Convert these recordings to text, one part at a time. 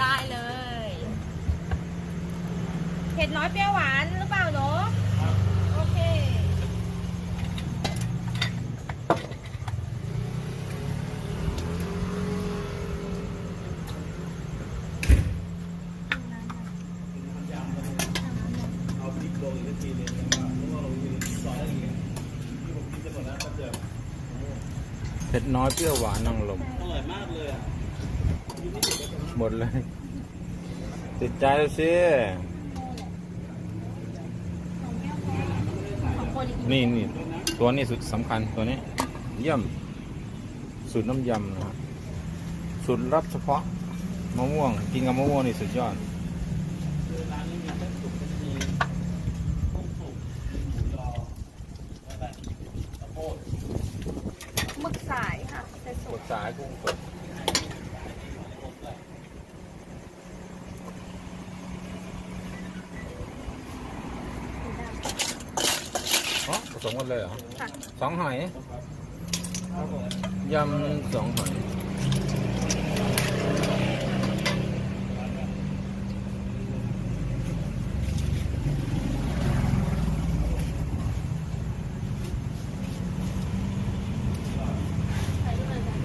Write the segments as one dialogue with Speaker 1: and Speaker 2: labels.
Speaker 1: ได้เลยเผ็ดน้อยเปรี้ยวหวานหรือเปล่าหนูโอเค
Speaker 2: เอาพริกลงอีกทีหนึงนะครับเพราะว่าเรามีซอสอะไรอย่างเงี้ยที่ผมกินจะหมดแล้วก็เจอ
Speaker 3: เผ็ดน้อยเปรี้ยวหวานนางลม
Speaker 2: อร่อยมากเลยอะ
Speaker 3: หมดเลย ติดใจแล้วสิ นี่นี่ตัวนี้สุดสำคัญตัวนี้ เยี่ยม สูตรน้ำยำนะฮะสูตรลับเฉพาะมะม่วง กินกับมะม่วงนี่สุดยอด
Speaker 2: คือร้านนี้มีเส้นสุกก็จะมีกุ้งสุกหมูยอแล้วก็ข้าวโพด
Speaker 1: หมึกสายค่ะเผ็ด
Speaker 3: ก
Speaker 1: สุก
Speaker 3: ดสายกุ้งสดอ๋อผ สมกันเลยเหรอ
Speaker 1: ค่ะ
Speaker 3: สองหอย
Speaker 2: ครับผม
Speaker 3: ยำสองหอย
Speaker 2: ใส่กุ้งสด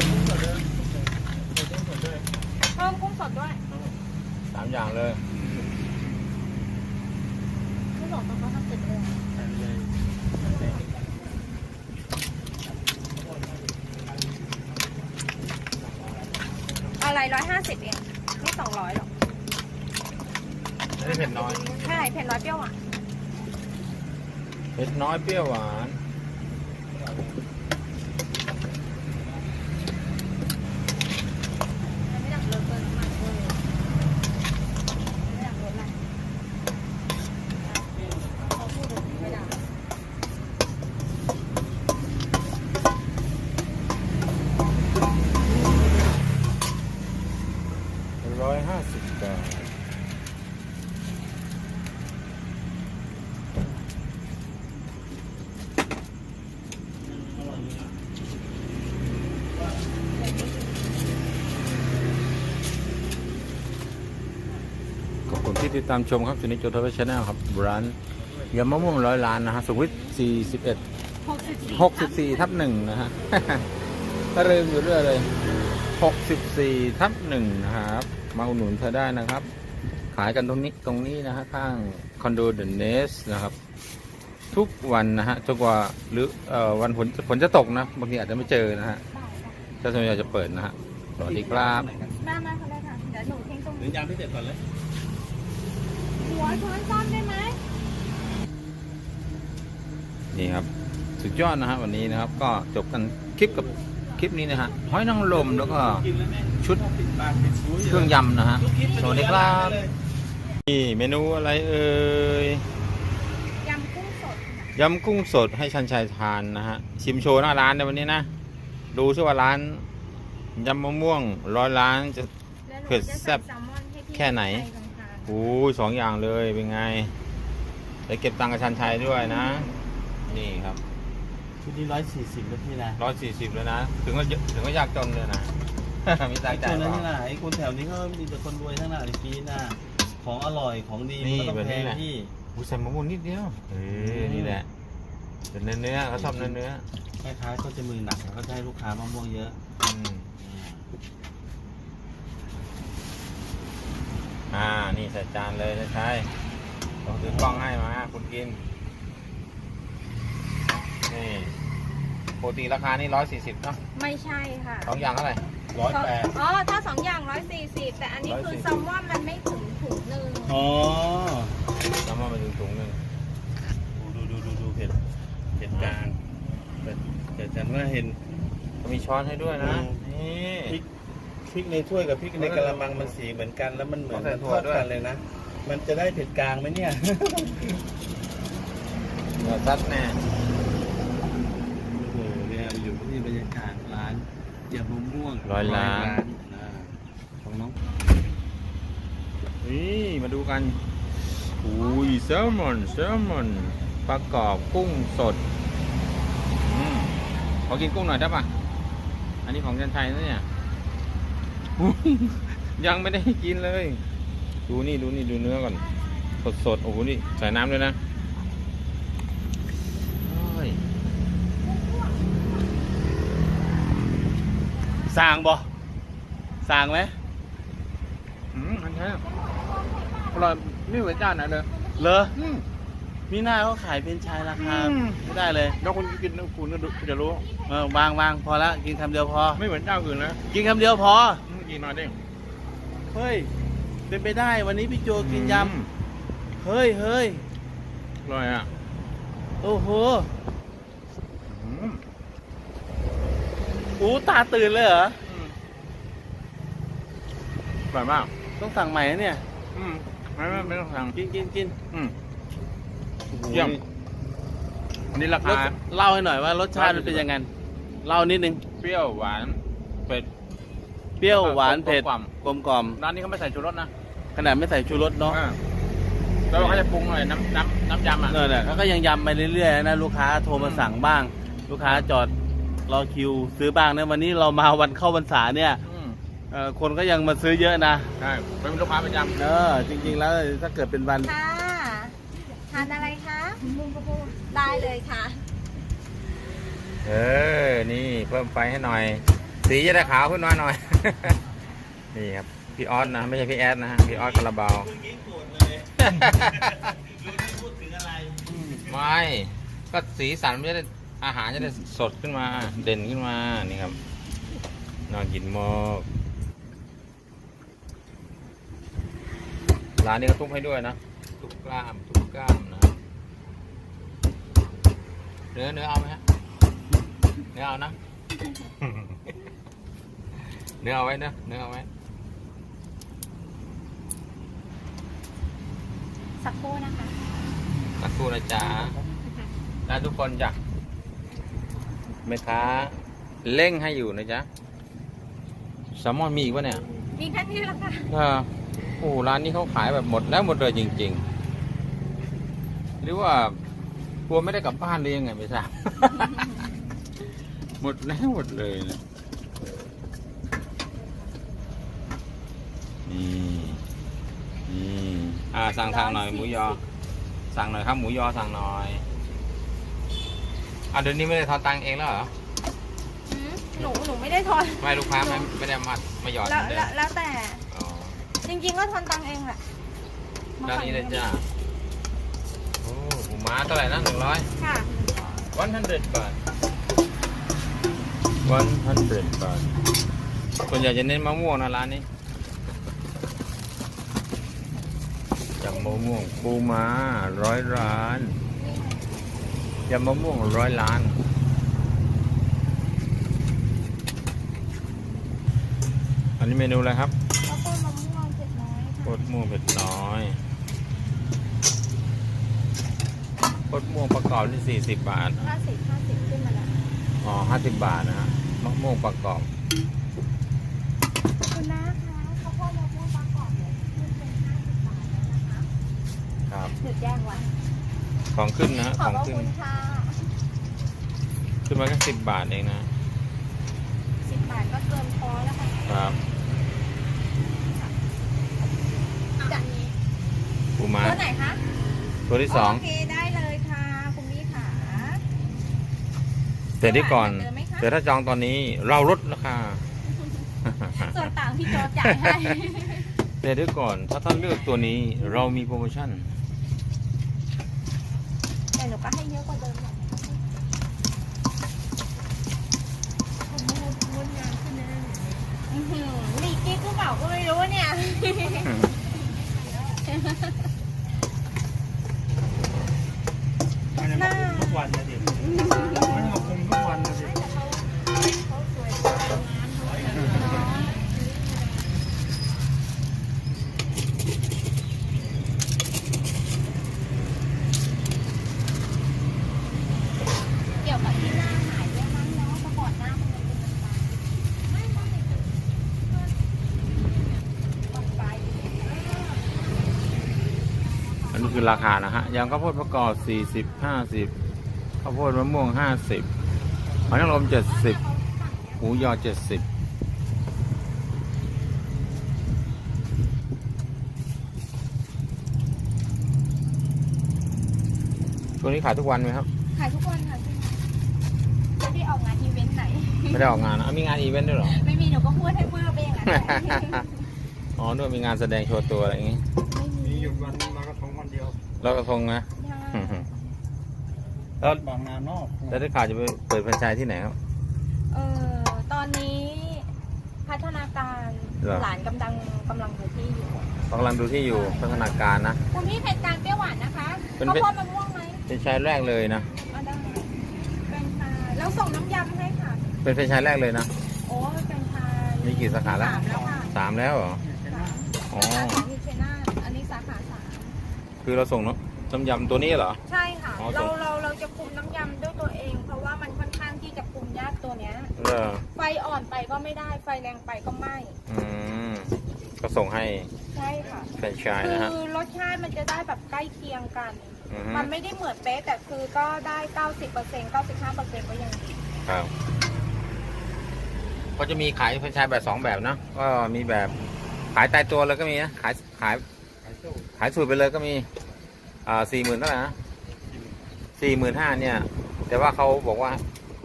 Speaker 2: กุ้งสดเลยใส่กุ้งสดด้วย
Speaker 1: เพิ่มกุ้งสดด้วย
Speaker 3: สามอย่างเลย
Speaker 1: กุ้งสดเขาทำเสร็จเลย
Speaker 2: ใส่ไปเลย
Speaker 1: อะไรร้อยห้า สิบเองไม่สองร้อยหรอก
Speaker 3: อันนี้เผ็ดน้อย
Speaker 1: ใช่เผ็ดน้อยเปรี้ยวหวาน
Speaker 3: เผ็ดน้อยเปรี้ยวหวาน ที่ติดตามชมครับชนิดโจทย์ชแนลครับร้านยำมะม่วงร้อยล้านนะฮะสุขวิท41
Speaker 1: หกสิบสี่
Speaker 3: หกสิบสี่ทับหนึ่งนะฮะก็ลืมอยู่เรื่อยเลยหกสิบสี่ทับหนึ่งนะครับ มาอุดหนุนเธอได้นะครับ ขายกันตรงนี้ตรงนี้นะฮะข้างคอนโดเดอะเนสนะครับ ทุกวันนะฮะจนกว่าหรือเอ่อวันฝนฝนจะตกนะบางทีอาจจะไม่เจอนะฮะเจ้าส่วนใหญ่จะเปิดนะฮะสวัสดีครับ
Speaker 1: มามาเขาได้ค่ะ เดี๋ยวหนูเทงตรง
Speaker 2: หรือยำพิเศษก่อนเลย
Speaker 1: หัวช้อนซ่อมได้ไหม
Speaker 3: นี่ครับ สุดยอดนะฮะวันนี้นะครับ ก็จบกันคลิปกับคลิปนี้นะฮะหอยนางรมแล้วก็
Speaker 2: กินแล้วแม่
Speaker 3: ชุด
Speaker 2: ติดปากติดหู
Speaker 3: เครื่องยำนะฮะ
Speaker 2: ทุกลิป
Speaker 3: สวัสดีครับนี่เมนูอะไรเอ่ย
Speaker 1: ยำกุ้งสดค่ะ
Speaker 3: ยำกุ้งสดให้ชันชัยทานนะฮะชิมโชว์หน้าร้านในวันนี้นะดูซิว่าร้านยำมะม่วงร้อยล้านจะ
Speaker 1: แล้วหนู
Speaker 3: เผ็ด
Speaker 1: จะ
Speaker 3: แซ่บ
Speaker 1: ใส่ลมอนให้พี่
Speaker 3: แค่ไหน
Speaker 1: ใส่ตรงกลาง
Speaker 3: โอ้ยสองอย่างเลยเป็นไงเดี๋ยวเก็บตังค์กับชันชัยด้วยนะ นี่ครับ
Speaker 2: ชุดนี้ร้อยสี่สิบนะพี่นะ
Speaker 3: ร้อยสี่สิบเลยนะ ถึงว่าถึงว่ายากจนเลยนะ มีตังค์จ่าย
Speaker 2: คน
Speaker 3: เป
Speaker 2: นั้น
Speaker 3: ล่า
Speaker 2: ที่ไหนคนแถวนี้ก็มีแต่คนรวยทั้งนั้นเลยพี่นะของอร่อยของดี
Speaker 3: นี่
Speaker 2: มันก็ต้อง
Speaker 3: แบบ
Speaker 2: แพ
Speaker 3: นี้
Speaker 2: ง
Speaker 3: แหละ
Speaker 2: พี่
Speaker 3: อุ้ยใส่มะม่วงนิดเดียวเออนี่แหละเป็นเนื้อเนื้อเขาชอบเนื้อเนื้อ
Speaker 2: แม่ค้าก็จะมือหนักเขาจะให้ลูกค้ามะม่วงเยอะ
Speaker 3: อืมอ่า นี่ใส่จานเลยนะชายต้องถือกล้องให้มาคุณกิน นี่ปกติราคานี่ร้อยสี่สิบเนาะ
Speaker 1: ไม่ใช่ค่ะ
Speaker 3: สองอย่างเท่าไหร่
Speaker 2: ร้อยแปด
Speaker 1: อ๋อถ้าสองอย่างร้อยสี่สิบแต่อันนี้คือ
Speaker 3: 140
Speaker 1: แซลมอนมันไม่ถึงถุงหนึ่ง
Speaker 2: อ๋อ
Speaker 3: แล้วมาเป็นถุงหนึ่ง
Speaker 2: ดูดูดูดูเผ็ดเผ็ดกลางแต่แต่ฉันว่าเห็น
Speaker 3: ก็มีช้อนให้ด้วยนะ
Speaker 2: อืม
Speaker 3: นี่
Speaker 2: พ ริกพริกในถ้วยกับพริกในกระมังมันสีเหมือนกัน แล้วมันเหมือน
Speaker 3: ต้องใส่
Speaker 2: มัน
Speaker 3: ถั่
Speaker 2: ท
Speaker 3: ว
Speaker 2: อด
Speaker 3: ด้วย
Speaker 2: กันเลยนะ มันจะได้เผ็ดกลางไหมเนี่ย
Speaker 3: เนื้อซัดแน่
Speaker 2: โอ้โหเนี่ยอยู่ที่บรรยากาศร้านยำมะม่วง
Speaker 3: ร้อยล้าน
Speaker 2: อ่าของน้อง
Speaker 3: นี่มาดูกันอุ้ยแซลมอนแซลมอนปลากรอบกุ้งสดอืมขอกินกุ้งหน่อยได้ปะอันนี้ของจันชัยนะเนี่ยอุ๊ ยยังไม่ได้กินเลย ดูนี่ดูนี่ดูเนื้อก่อน สดสดๆโอ้โหนี่ใส่น้ำด้วยนะโอ้ย
Speaker 2: สร้างบ่สร้างไหม
Speaker 3: อืมอันนี้อร่อยไม่เหมือนจานไหนเลย
Speaker 2: เลอ
Speaker 3: อืม
Speaker 2: มีหน้าเขาขายเป็นไชายราคา
Speaker 3: อืม
Speaker 2: ไม่ได้เลย
Speaker 3: แล้วคุณกินคุณก็ดูคุณจะรู้
Speaker 2: เออวางวางพอละกินคำเดียวพอ
Speaker 3: ไม่เหมือนเจ้าอื่นนะ
Speaker 2: กินคำเดียวพอ
Speaker 3: อืม กินหน่อยดิ
Speaker 2: เฮ้ย เป็นไปได้วันนี้พี่โจกินย
Speaker 3: อืมำ
Speaker 2: เฮ้ยเฮ้ย
Speaker 3: อร่อยอะ
Speaker 2: โอ้โห
Speaker 3: อืม
Speaker 2: อู้ตาตื่นเลยเหรอ
Speaker 3: อืมอร่อยมาก
Speaker 2: ต้องสั่งใหม่นะเนี่ย
Speaker 3: อืมไม่ไม่ไม่ต้องสั่ง
Speaker 2: กินกินกิน
Speaker 3: อืม เยี่ยม อันนี้รารคา
Speaker 2: สเล่าให้หน่อยว่ารสชาติมันเป็นยังไงเล่านิดนึง
Speaker 3: เปรี้ยวหวานเผ็ด
Speaker 2: เปรี้ยวหวานเผ็ด
Speaker 3: กลม
Speaker 2: กลมกล่อม
Speaker 3: ร้านนี้เขาไม่ใส่ชูรสนะ
Speaker 2: ขนาดไม่ใส่ชูรสเนาะ
Speaker 3: อ่าแล้วเขาจะปรุงหน่อยน้ำน้ำน้ำยำอะ
Speaker 2: เออเนี่ยเขาก็ยังยำไปเรื่อยๆนะลูกค้าโทรมาสั่งบ้าง ลูกค้าจอดรอคิวซื้อบ้างนะวันนี้เรามาวันเข้าพรรษาเนี่ย
Speaker 3: อืม
Speaker 2: เอ่อคนก็ยังมาซื้อเยอะนะ
Speaker 3: ใช่เป็นลูกค้าประจำ
Speaker 2: เออจริง ๆ แล้วถ้าเกิดเป็นวัน
Speaker 1: ค่ะทานอะไรคะได้เลยค่ะ
Speaker 3: เออ นี่เพิ่มไฟให้หน่อย สีจะได้ขาวขึ้นมาหน่อย นี่ครับ พี่ออสนะ ไม่ใช่พี่แอดนะพี่ออสคาราบาว
Speaker 2: ไม่
Speaker 3: ก็สีสันมันจะได้อาหารจะได้สดขึ้นมาเด่นขึ้นมานี่ครับน่ากินมากร้านนี้ก็ทุบให้ด้วยนะทุบกล้ามทุบกล้ามนะเนื้อเนื้อเอาไหมฮะเนื้อเอานะ เนื้อเอาไว้นะเนื้อเอาไว้
Speaker 1: สักครู่นะคะ
Speaker 3: สักครู่นะจ๊ะได้ทุกคนจ้ะแม่ค้าเร่งให้อยู่นะจ๊ะแซลมอนมีอีกปะเนี่ย
Speaker 1: มีแค่นี้แล้วค่ะ
Speaker 3: ถ้าโอ้โหร้านนี้เขาขายแบบหมดแล้วหมดเลยจริง ๆ หรือว่ากลัวไม่ได้กลับบ้านหรือยังไงไม่ทราบ หมดแล้วหมดเลยนะ นี่นี่อ่าสั่งทางหน่อยหมูยอ สั่งหน่อยครับหมูยอสั่งหน่อยอะเดี๋ยวนี้ไม่ได้ทอนตังค์เองแล้วเหรอ
Speaker 1: อืมหนูหนูไม่ได้ทอน
Speaker 3: ไม่ลูกค้าไม่ไม่ได้มามาหยอด
Speaker 1: แล้ว
Speaker 3: เหมือนเดิ
Speaker 1: แล้ว
Speaker 3: ม
Speaker 1: แล้วแต่
Speaker 3: อ๋อ
Speaker 1: จริงๆก็ทอนตังค์เองแหละ
Speaker 3: ด้านนี้เลยจ้าโอ้หมูม้าเท่าไหร่นะหนึ่งร้อย
Speaker 1: ค่ะ
Speaker 3: one hundred บาท one hundred บาทส่วนใหญ่จะเน้นมะม่วงนะร้านนี้ยำ มะม่วงปูม้าร้อยล้านยำมะม่วงร้อยล้านอันนี้เมนูอะไรครับ
Speaker 1: ข้าวโพดมะม่วงเผ็ดน้อย
Speaker 3: โค
Speaker 1: ค่ะ
Speaker 3: ตรม่วงเผ็ดน้อยโคตรม่วงประกอบที่สี่สิบบาท
Speaker 1: ห้าสิบห้าสิบขึ้นมาแล้ว
Speaker 3: อ๋อห้าสิบบาทนะฮะมะม่วงประกอบ
Speaker 1: คุณน้าคะ หยุดแจ้งไว้
Speaker 3: ของขึ้นนะฮะ
Speaker 1: ข
Speaker 3: ข
Speaker 1: อบ
Speaker 3: อง
Speaker 1: พระ
Speaker 3: ขึ้น
Speaker 1: คุณค่ะ
Speaker 3: ขึ้นมาแค่สิบบาทเองนะ
Speaker 1: สิบบาทก็เกินพอแล้วค่ะ
Speaker 3: ครับ
Speaker 1: จากนี้
Speaker 3: ปูม้า
Speaker 1: ตัวไหนคะ
Speaker 3: ตัวที่สอง
Speaker 1: โอเคได้เลยค่ะ คุณพี่ค่ะ
Speaker 3: แต่ที่ก่อน
Speaker 1: เหมือนเดิมไหมคะ
Speaker 3: แต่ถ้าจองตอนนี้เราลดราคา
Speaker 1: ส่วนต่างพี่โจจ่ายให้
Speaker 3: แต่เดี๋ยวก่อนถ้าท่านเลือกตัวนี้เรามีโปรโมชั่น
Speaker 1: แต่หนู ก็ให้เยอะกว่าเดิมหน่อยผมมุดมุดงานขึ้นนะอื้อหือมีกิ๊กหรือเปล่าก็ไม่รู้เนี่ย
Speaker 3: คือราคานะฮะยำข้าวโพดประกอบสี่สิบห้าสิบข้าวโพดมะม่วงห้าสิบหอยนางรมเจ็ดสิบหมูยอเจ็ดสิบช่วงนี้ขายทุกวันไหมครับ
Speaker 1: ขายทุกวันค่ะพี่ไม่ได้ออกงานอีเวนต์ไหน
Speaker 3: ไม่ได้ออกงานนะอะมีงานอีเวนต์ด้วยเหรอ
Speaker 1: ไม่มีหนูก็พูดให้เพื่อไปอย่างนั้นแหละ
Speaker 3: อ๋อด้วยมีงานแสดงโชว์ตัวอะไรอย่างงี้
Speaker 1: ไม่มี
Speaker 2: มีหยุด วันลอยกระทงวันเดียว
Speaker 3: ลอยกระทงนะ
Speaker 1: ใช่
Speaker 3: แล้ว
Speaker 2: บางนานอก
Speaker 3: แล้วได้ข่าวจะไปเปิดแฟรนไชส์ที่ไหนครับ
Speaker 1: เออตอนนี้พัฒนาการ
Speaker 3: เหรอ
Speaker 1: หลานกำลังกำลังดูที่อยู่
Speaker 3: กำลังดูที่อยู่พัฒนาการนะ
Speaker 1: คุณพี่เผ็ดกลางเปรี้ยวหวานนะคะ
Speaker 3: เป็น
Speaker 1: ข้าว
Speaker 3: เผ็ด
Speaker 1: โพดมะม่วงไหม
Speaker 3: เป็นชายแรกเลยนะ
Speaker 1: เอาได้เป็นชาแล้วส่งน้ำยำให้ค่ะ
Speaker 3: เป็นแฟรนไชส์แรกเลยนะ
Speaker 1: โอ้เป็นชา
Speaker 3: มีกี่สาขาแล้ว
Speaker 1: สามแล้วค่ะ
Speaker 3: สามแล้วเหรอ
Speaker 1: สาม
Speaker 3: อ๋อ
Speaker 1: สาขาที่เชน่าอันนี้สาขาสาม
Speaker 3: คือเราส่งน้ำน้ำยำตัวนี้เหรอ
Speaker 1: ใช่ค่ะ
Speaker 3: อ๋อส่
Speaker 1: เรา
Speaker 3: ง
Speaker 1: เราเราจะคุมน้ำยำด้วยตัวเอง เพราะว่ามันค่อนข้างที่จะคุมยากตัวเนี้ย
Speaker 3: เออ
Speaker 1: ไฟอ่อนไปก็ไม่ได้ ไฟแรงไปก็ไม่
Speaker 3: อืมก็ส่งให้
Speaker 1: ใช่ค่ะ
Speaker 3: แฟรนไชส์
Speaker 1: คื
Speaker 3: นะฮะ
Speaker 1: อรสชาติมันจะได้แบบใกล้เคียงกัน
Speaker 3: อือฮึ
Speaker 1: มันไม่ได้เหมือนเป๊ะแต่คือก็ได้ 90% 95%ก็ยังดี
Speaker 3: ครับก็จะมีขายแฟรนไชส์แบบสองแบบนะก็มีแบบขายตายตัวเลยก็มีนะขายขาย
Speaker 2: ขายสู้
Speaker 3: ขายสูตรไปเลยก็มีอ่าสี่หมื่นเท่าไหร่นะสี่หมื่นห้าเนี่ย แต่ว่าเขาบอกว่า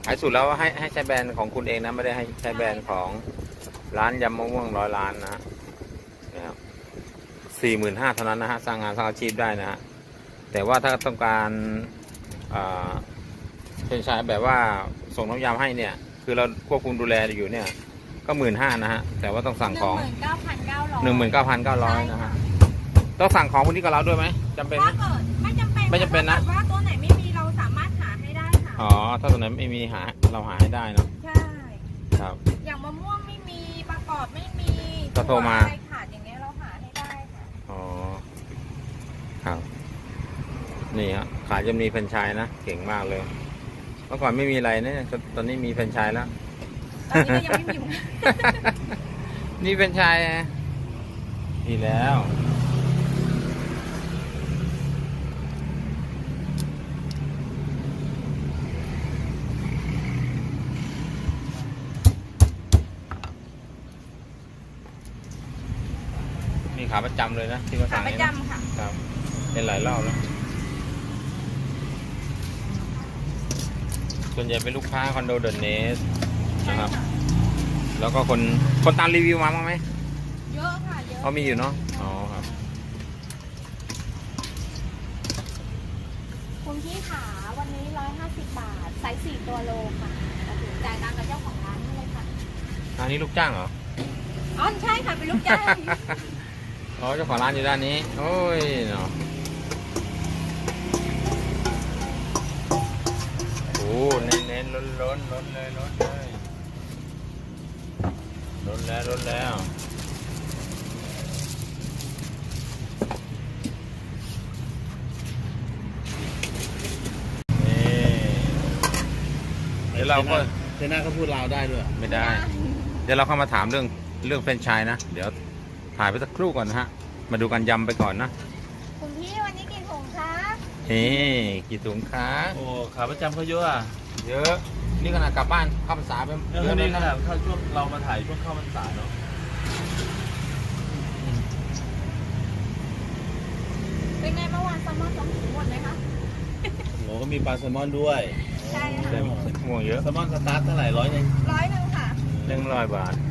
Speaker 3: ขายสูตรแล้วให้ให้ใช้แบรนด์ของคุณเองนะไม่ได้ให้ใช้แบรนด์ของร้านยำมะม่วงร้อยล้านนะฮะนะครับสี่หมื่นห้าเท่านั้นนะฮะสร้างงานสร้างอาชีพได้นะฮะแต่ว่าถ้าต้องการอ่าเป็นชายแบบว่าส่งน้ำยำให้เนี่ย คือเราควบคุมดูแลอยู่เนี่ย ก็หมื่นห้านะฮะ แต่ว่าต้องสั่งของ
Speaker 1: 19,900
Speaker 3: หนึ่งหมื่นเก้าพันเก้าร้อยนะฮะ ต้องสั่งของพวกนี้กับเราด้วยไหมจำเป็นไหม
Speaker 1: ถ้าเกิดไม่จำเป็น
Speaker 3: ไม่จำเป็นนะ
Speaker 1: ถ้ากิดว่าตัวไหนไม่มีเราสามารถหาให้ได้ค่ะ
Speaker 3: อ๋อ ถ้าตัวไหนไม่มีหาเราหาให้ได้เนาะ
Speaker 1: ใช่
Speaker 3: ครับ
Speaker 1: อย่างมะม่วงไม่มีประกอบไม่มี
Speaker 3: ก็โทรมา
Speaker 1: อะไรขาดอย่างเงี้ยเราหาให้ได้ค่ะ
Speaker 3: อ๋อครับ นี่ฮะขายจะมีแฟรนไชส์นะเก่งมากเลยเมื่อก่อนไม่มีอะไรนะจนตอนนี้มีแฟรนไชส์แล้ว
Speaker 1: ตอนนี้ก็ยังไม่มีเหมือนกัน
Speaker 3: นี่แฟรนไชส์นะดีแล้ว ขาประจำเลยนะที่เขา
Speaker 1: ขา
Speaker 3: สั่ง
Speaker 1: ประ
Speaker 3: เนี่ยนะ
Speaker 1: จำค่ะ
Speaker 3: ครับ เป็นหลายรอบแล้ว ส่วนใหญ่เป็นลูกค้าคอนโดเดอะเนส
Speaker 1: ใช่
Speaker 3: นะครับ
Speaker 1: ค่ะ
Speaker 3: แล้วก็คนคนตามรีวิวมาบ้างไหม
Speaker 1: เยอะค่ะ เยอะ
Speaker 3: เขามีอยู่เนาะอ๋อครับ
Speaker 1: คุณพี่ขาวันนี้ 150 บาทไซส์4ตัวโลค่ะแต่ถึงจ่ายตังค์กับเจ้าของร้านนี่เลยค่ะ
Speaker 3: อันนี้ลูกจ้างเหรอ
Speaker 1: อ๋อ ใช่ค่ะ เป็นลูกจ้าง
Speaker 3: อ๋อเจ้าของร้านอยู่ด้านนี้ โอ้ยเนาะโอ้เน้นเน้นล้นล้นล้นเลยล้นเลยล้นแล้วล้นแล้วนี่เดี๋ยวเราก็
Speaker 2: เจน่าเขาพูดลาวได้ด้วย
Speaker 3: ไม่ได้ เดี๋ยวเราเข้ามาถามเรื่องเรื่องแฟรนไชส์นะ เดี๋ยว ถ่ายไปสักครู่ก่อนนะฮะ มาดูกันยำไปก่อนนะ
Speaker 1: คุณพี่วันนี้กี่ถุงคะ
Speaker 3: นี่กี่ถุงคะ
Speaker 2: โอ้ขาประจำเขาเยอะอะ
Speaker 3: เยอะ นี่ขนาดกลับบ้านเข้าพรรษาไป
Speaker 2: เออ
Speaker 3: เยอะ
Speaker 2: นี่
Speaker 3: เลย
Speaker 2: ขนา
Speaker 3: นะ
Speaker 2: ดเข้าช่วงเรามาถ่ายช่วงเข้าพรรษาเนาะ
Speaker 1: เป็นไงเมื่อวานแซลมอนสองถุงหมดไหมคะ
Speaker 2: โอ้ก็มีปลาแซลมอนด้วย
Speaker 1: ใช่ค่ะ
Speaker 3: แต่ม่วงเยอะ
Speaker 2: แซลมอนสตาร์ทเท่าไหร่ร้อยหนึ่ง
Speaker 1: ร้อยหนึ่งค่ะ
Speaker 3: หนึ่งร้อยบาท
Speaker 1: เมื่อวาน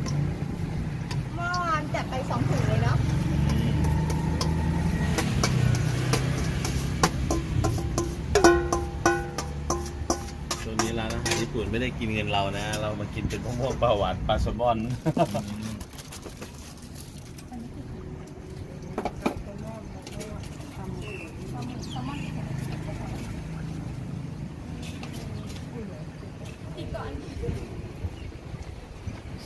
Speaker 1: จัดไปสองถุงเลยเนาะ
Speaker 2: ตัวนี้ร้านอาหารญี่ปุ่นไม่ได้กินเงินเรานะ เรามากินเป็นพวกปลาหวานปลาแซลมอน
Speaker 1: อีกก่อน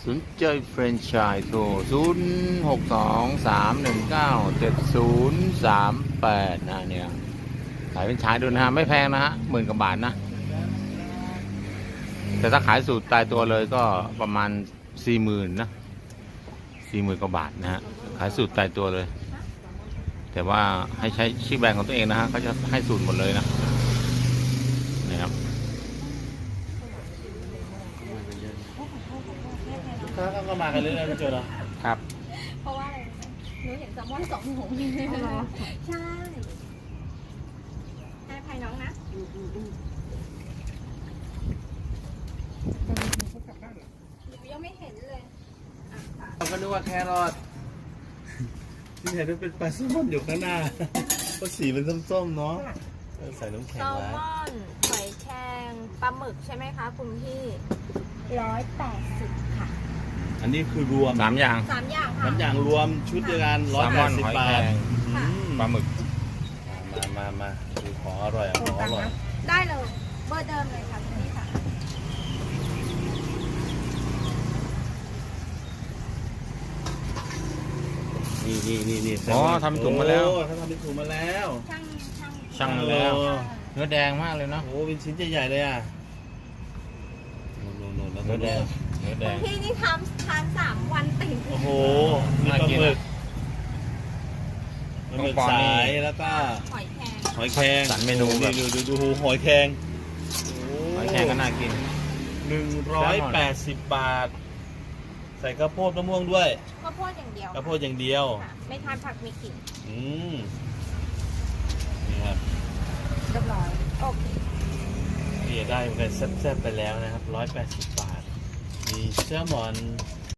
Speaker 3: สนใจแฟรนไชส์โทรศูนย์หกสองสามหนึ่งเก้าเจ็ดศูนสามแปดนะเนี่ย ขายเป็นชายดูนะฮะ ไม่แพงนะฮะหมื่นกว่าบาทนะ แต่ถ้าขายสูตรตายตัวเลยก็ประมาณสี่หมื่นนะสี่หมื่นกว่าบาทนะฮะ ขายสูตรตายตัวเลย แต่ว่าให้ใช้ชื่อแบรนด์ของตัวเองนะฮะเขาจะให้สูตรหมดเลยนะนี่ครับ
Speaker 2: ลูกค้าก็มากันเรื่อยๆพี่โจเนาะ
Speaker 3: ครับ
Speaker 1: เพราะว่าอะไรหนูเห็นแซลมอนสองถุงใช่ให้ภัยน้องนะหนูยังไม่เห็นเลยอะค่ะ
Speaker 2: เราก็นึกว่าแครอทที่เห็นมันเป็นปลาแซลมอนอยู่ข้างหน้าเพราะสีมันส้มๆเนาะเออใส่น้ำแข็
Speaker 1: แซ
Speaker 2: ง
Speaker 1: ล
Speaker 2: ไว้
Speaker 1: มอนหอยแครงปลาหมึกใช่ไหมคะ คุณพี่ร้อยแปดสิบค่ะ
Speaker 2: อันนี้คือรวม
Speaker 3: สามอย่าง
Speaker 1: สามอย่างค่ะ
Speaker 2: น้ำอย่างรวมชุดเดียวกันร้อย
Speaker 3: แซล
Speaker 2: แป
Speaker 3: มอ
Speaker 2: ด
Speaker 3: น
Speaker 2: สิบ
Speaker 3: หอย
Speaker 2: บา
Speaker 3: แคร
Speaker 2: ท
Speaker 3: ง
Speaker 2: อืม
Speaker 3: ปลาหมึก
Speaker 2: มามามาดูของอร่อยอะของอร่อย
Speaker 1: ได้เลย เบอร์เดิมเลยค่ะคุณพี่ค่ะ
Speaker 2: นี่นี่นี่นี่
Speaker 3: อ๋อทำถุงมาแล้ว
Speaker 2: โอ้เขาทำเป็นถุงมาแล้ว
Speaker 1: ช่างช่าง
Speaker 3: ช่างมาแล้ว
Speaker 2: โอ้
Speaker 3: เนื้อแดงมากเลยเนาะ
Speaker 2: โอ้เป็นชิ้นใหญ่ๆเลยอะนู่นๆๆแล้วก็
Speaker 3: เนื้อแดง เนื้อแด
Speaker 1: คุณ
Speaker 3: ง
Speaker 1: พี่นี่ทำทานสามวันติด
Speaker 2: โอ้โหมีปลาหมึกปลาหมึกสายแล้วก็
Speaker 1: หอยแครง
Speaker 2: หอยแครง
Speaker 3: สั่นเมนูแบบ
Speaker 2: ดูดูดูดูหอยแครง
Speaker 3: หอยแครงก็น่ากิน
Speaker 2: หนึ่งร้อยแปดสิบบาท ใส่ข้าวโพดมะม่วงด้วย
Speaker 1: ข้าวโพดอย่างเดียว
Speaker 2: ข้าวโพดอย่างเดียว
Speaker 1: ค่ะไม่ทานผักมีกลิ่น
Speaker 2: อืมนี่ครับ
Speaker 1: เรียบร้อยโอเค
Speaker 2: นี่ได้เหมือนกันแซ่บๆไปแล้วนะครับร้อยแปดสิบบาท someone